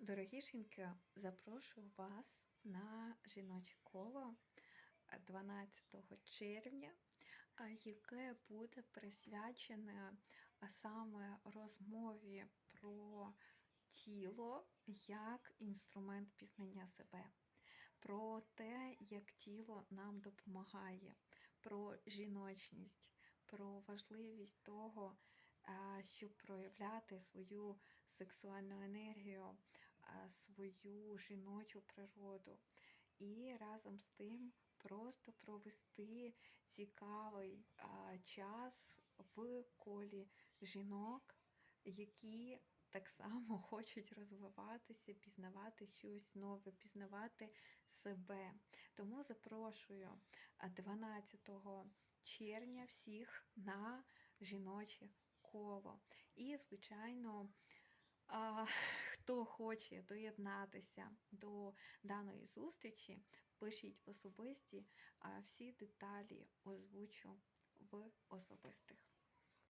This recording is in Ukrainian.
Дорогі жінки, запрошую вас на жіноче коло 12 червня, яке буде присвячене саме розмові про тіло як інструмент пізнання себе, про те, як тіло нам допомагає, про жіночність, про важливість того, щоб проявляти свою сексуальну енергію, свою жіночу природу. І разом з тим просто провести цікавий час в колі жінок, які так само хочуть розвиватися, пізнавати щось нове, пізнавати себе. Тому запрошую 12 червня всіх на жіноче коло. І, звичайно, хто хоче доєднатися до даної зустрічі, пишіть в особисті, а всі деталі озвучу в особистих.